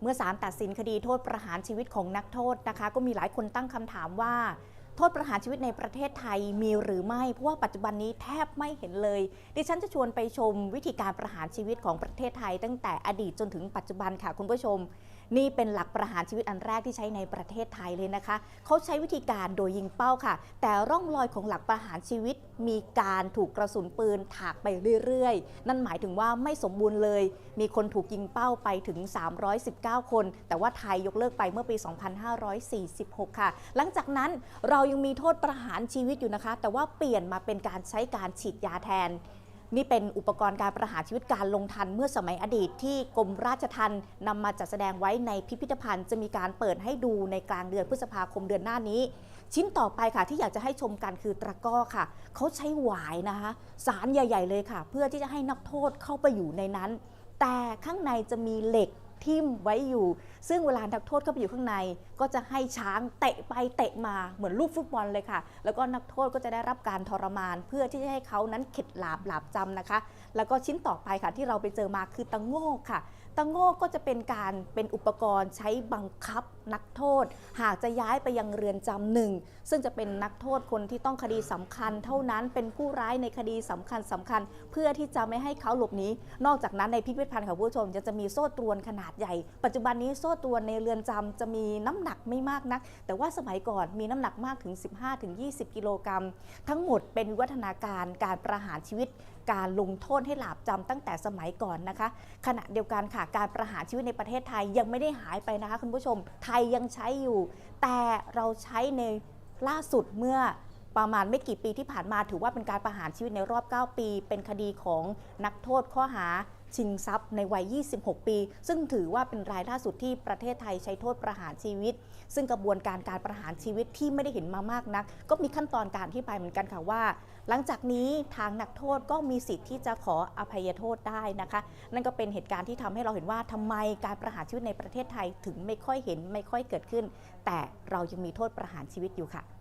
เมื่อศาลตัดสินคดีโทษประหารชีวิตของนักโทษนะคะ ก็มีหลายคนตั้งคำถามว่า โทษประหารชีวิตในประเทศไทยมีหรือไม่ เพราะว่าปัจจุบันนี้แทบไม่เห็นเลย ดิฉันจะชวนไปชมวิธีการประหารชีวิตของประเทศไทย ตั้งแต่อดีตจนถึงปัจจุบันค่ะคุณผู้ชม นี่เป็นหลักประหารชีวิตอันแรกที่ใช้ในประเทศไทยเลยนะคะ เขาใช้วิธีการโดยยิงเป้าค่ะ แต่ร่องรอยของหลักประหารชีวิตมีการถูกกระสุนปืนถากไปเรื่อยๆ นั่นหมายถึงว่าไม่สมบูรณ์เลย มีคนถูกยิงเป้าไปถึง 319 คน แต่ว่าไทยยกเลิกไปเมื่อปี 2546 ค่ะ หลังจากนั้นเรายังมีโทษประหารชีวิตอยู่นะคะ แต่ว่าเปลี่ยนมาเป็นการใช้การฉีดยาแทน นี่เป็นอุปกรณ์การประหารชีวิตการลงทันเมื่อสมัยอดีตที่กรมราชทัณฑ์นำมาจัดแสดงไว้ในพิพิธภัณฑ์ จะมีการเปิดให้ดูในกลางเดือนพฤษภาคมเดือนหน้านี้ ชิ้นต่อไปค่ะที่อยากจะให้ชมกันคือตะก้อค่ะ เขาใช้หวายนะคะสารใหญ่ ๆ เลยค่ะ เพื่อที่จะให้นักโทษเข้าไปอยู่ในนั้น แต่ข้างในจะมีเหล็ก ทิ่มไว้อยู่ ซึ่งเวลานักโทษเข้าไปอยู่ข้างใน ก็จะให้ช้างเตะไปเตะมาเหมือนลูกฟุตบอลเลยค่ะ แล้วก็นักโทษก็จะได้รับการทรมาน เพื่อที่จะให้เขานั้นเข็ดหลาบหลาบจำนะคะ แล้วก็ชิ้นต่อไปค่ะที่เราไปเจอมาคือตะโง่ค่ะตะโง่ก็จะเป็นการเป็นอุปกรณ์ใช้บังคับนักโทษ หากจะย้ายไปยังเรือนจำหนึ่ง ซึ่งจะเป็นนักโทษคนที่ต้องคดีสำคัญ เท่านั้นเป็นผู้ร้ายในคดีสำคัญสำคัญ เพื่อที่จะไม่ให้เขาหลบหนีนอกจากนั้นในพิพิธภัณฑ์ของผู้ชมจะจะมีโซ่ตรวนขนาดใหญ่ ปัจจุบันนี้โซ่ตรวนในเรือนจำจะมีน้ำหนักไม่มากนัก แต่ว่าสมัยก่อนมีน้ำหนักมากถึง 15-20 กิโลกรัม ทั้งหมดเป็นวิวัฒนาการการประหารชีวิตการลงโทษให้หลาบจำตั้งแต่สมัยก่อนนะคะ ขณะเดียวกันค่ะการประหารชีวิตในประเทศไทยยังไม่ได้หายไปนะคะ คุณผู้ชมไทยยังใช้อยู่ แต่เราใช้ในล่าสุดเมื่อประมาณไม่กี่ปีที่ผ่านมาถือว่าเป็นการประหารชีวิตในรอบ 9 ปี เป็นคดีของนักโทษข้อหา ชิงทรัพย์ในวัย 26 ปี ซึ่งถือว่าเป็นรายล่าสุดที่ประเทศไทยใช้โทษประหารชีวิต ซึ่งกระบวนการการประหารชีวิตที่ไม่ได้เห็นมามากนัก ก็มีขั้นตอนการที่ไปเหมือนกันค่ะว่า หลังจากนี้ทางนักโทษก็มีสิทธิ์ที่จะขออภัยโทษได้นะคะ นั่นก็เป็นเหตุการณ์ที่ทำให้เราเห็นว่าทำไมการประหารชีวิตในประเทศไทยถึงไม่ค่อยเห็นไม่ค่อยเกิดขึ้น แต่เรายังมีโทษประหารชีวิตอยู่ค่ะ